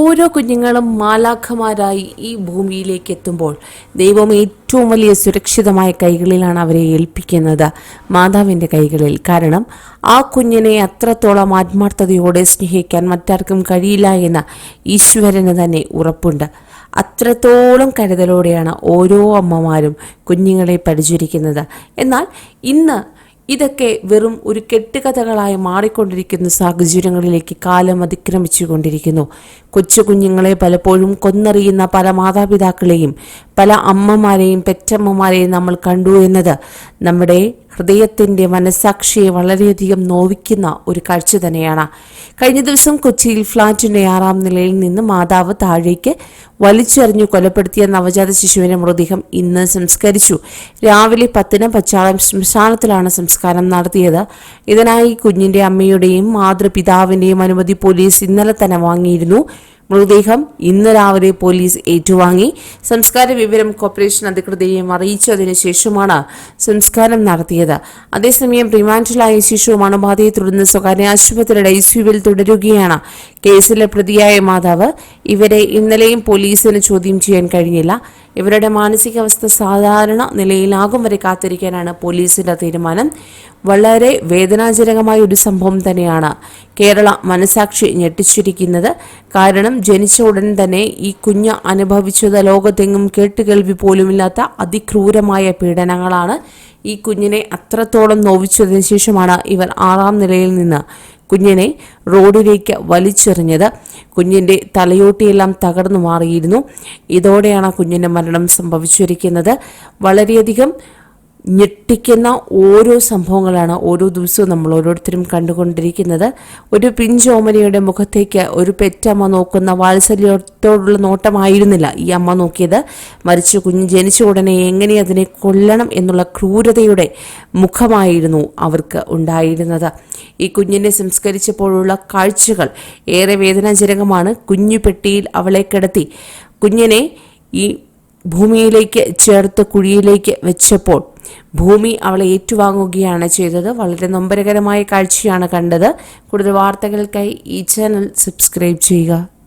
ഓരോ കുഞ്ഞുങ്ങളും മാലാഖമാരായി ഈ ഭൂമിയിലേക്ക് എത്തുമ്പോൾ ദൈവം ഏറ്റവും വലിയ സുരക്ഷിതമായ കൈകളിലാണ് അവരെ ഏൽപ്പിക്കുന്നത് മാതാവിന്റെ കൈകളിൽ. കാരണം ആ കുഞ്ഞിനെ അത്രത്തോളം ആത്മാർത്ഥതയോടെ സ്നേഹിക്കാൻ മറ്റാർക്കും കഴിയില്ല എന്ന ഈശ്വരന് തന്നെ ഉറപ്പുണ്ട്. അത്രത്തോളം കരുതലോടെയാണ് ഓരോ അമ്മമാരും കുഞ്ഞുങ്ങളെ പരിചരിക്കുന്നത്. എന്നാൽ ഇന്ന് ഇതൊക്കെ വെറും ഒരു കെട്ടുകഥകളായി മാറിക്കൊണ്ടിരിക്കുന്ന സാഹചര്യങ്ങളിലേക്ക് കാലം അതിക്രമിച്ചു കൊണ്ടിരിക്കുന്നു കൊച്ചു കുഞ്ഞുങ്ങളെ പലപ്പോഴും കൊന്നറിയുന്ന പല മാതാപിതാക്കളെയും പല അമ്മമാരെയും പെറ്റമ്മമാരെയും നമ്മൾ കണ്ടു എന്നത് നമ്മുടെ ഹൃദയത്തിന്റെ മനസാക്ഷിയെ വളരെയധികം നോവിക്കുന്ന ഒരു കാഴ്ച തന്നെയാണ്. കഴിഞ്ഞ ദിവസം കൊച്ചിയിൽ ഫ്ളാറ്റിന്റെ ആറാം നിലയിൽ നിന്ന് മാതാവ് താഴേക്ക് വലിച്ചെറിഞ്ഞു കൊലപ്പെടുത്തിയ നവജാത ശിശുവിന്റെ മൃതദേഹം ഇന്ന് സംസ്കരിച്ചു. രാവിലെ പത്തിന് പച്ചാളം ശ്മശാനത്തിലാണ് സംസ്കാരം നടത്തിയത്. ഇതിനായി കുഞ്ഞിന്റെ അമ്മയുടെയും മാതൃപിതാവിന്റെയും അനുമതി പോലീസ് ഇന്നലെ തന്നെ വാങ്ങിയിരുന്നു. മൃതദേഹം ഇന്ന് രാവിലെ പോലീസ് ഏറ്റുവാങ്ങി. സംസ്കാര വിവരം കോർപ്പറേഷൻ അധികൃതരെയും അറിയിച്ചതിനു ശേഷമാണ് സംസ്കാരം നടത്തിയത്. അതേസമയം റിമാൻഡിലായ ശിശു അണുബാധയെ തുടർന്ന് സ്വകാര്യ ആശുപത്രിയുടെ ഐസിയുവിൽ തുടരുകയാണ്. കേസിലെ പ്രതിയായ മാതാവ് ഇവരെ ഇന്നലെയും പോലീസിന് ചോദ്യം ചെയ്യാൻ കഴിഞ്ഞില്ല. ഇവരുടെ മാനസികാവസ്ഥ സാധാരണ നിലയിലാകും വരെ കാത്തിരിക്കാനാണ് പോലീസിന്റെ തീരുമാനം. വളരെ വേദനാജനകമായ ഒരു സംഭവം തന്നെയാണ് കേരള മനസാക്ഷി ഞെട്ടിച്ചിരിക്കുന്നത്. കാരണം ജനിച്ച ഉടൻ തന്നെ ഈ കുഞ്ഞ് അനുഭവിച്ചത് ലോകത്തെങ്ങും കേട്ടുകേൾവി പോലുമില്ലാത്ത അതിക്രൂരമായ പീഡനങ്ങളാണ് ഈ കുഞ്ഞിനെ അത്രത്തോളം നോവിച്ചതിന് ശേഷമാണ് ഇവർ ആറാം നിലയിൽ നിന്ന് കുഞ്ഞിനെ റോഡിലേക്ക് വലിച്ചെറിഞ്ഞത്. കുഞ്ഞിന്റെ തലയോട്ടിയെല്ലാം തകർന്നു മാറിയിരുന്നു. ഇതോടെയാണ് കുഞ്ഞിന്റെ മരണം സംഭവിച്ചിരിക്കുന്നത്. വളരെയധികം ഞെട്ടിക്കുന്ന ഓരോ സംഭവങ്ങളാണ് ഓരോ ദിവസവും നമ്മൾ ഓരോരുത്തരും കണ്ടുകൊണ്ടിരിക്കുന്നത്. ഒരു പിഞ്ചോമനയുടെ മുഖത്തേക്ക് ഒരു പെറ്റമ്മ നോക്കുന്ന വാത്സല്യത്തോടുള്ള നോട്ടമായിരുന്നില്ല ഈ അമ്മ നോക്കിയത്. മരിച്ച കുഞ്ഞ് ജനിച്ച ഉടനെ എങ്ങനെ അതിനെ കൊല്ലണം എന്നുള്ള ക്രൂരതയുടെ മുഖമായിരുന്നു അവർക്ക് ഉണ്ടായിരുന്നത്. ഈ കുഞ്ഞിനെ സംസ്കരിച്ചപ്പോഴുള്ള കാഴ്ചകൾ ഏറെ വേദനാജനകമാണ്. കുഞ്ഞു പെട്ടിയിൽ അവളെ കിടത്തി കുഞ്ഞിനെ ഈ ഭൂമിയിലേക്ക് ചേർത്ത് കുഴിയിലേക്ക് വെച്ചപ്പോൾ ഭൂമി അവളെ ഏറ്റുവാങ്ങുകയാണ് ചെയ്തത്. വളരെ നൊമ്പരകരമായ കാഴ്ചയാണ് കണ്ടത്. കൂടുതൽ വാർത്തകൾക്കായി ഈ ചാനൽ സബ്സ്ക്രൈബ് ചെയ്യുക.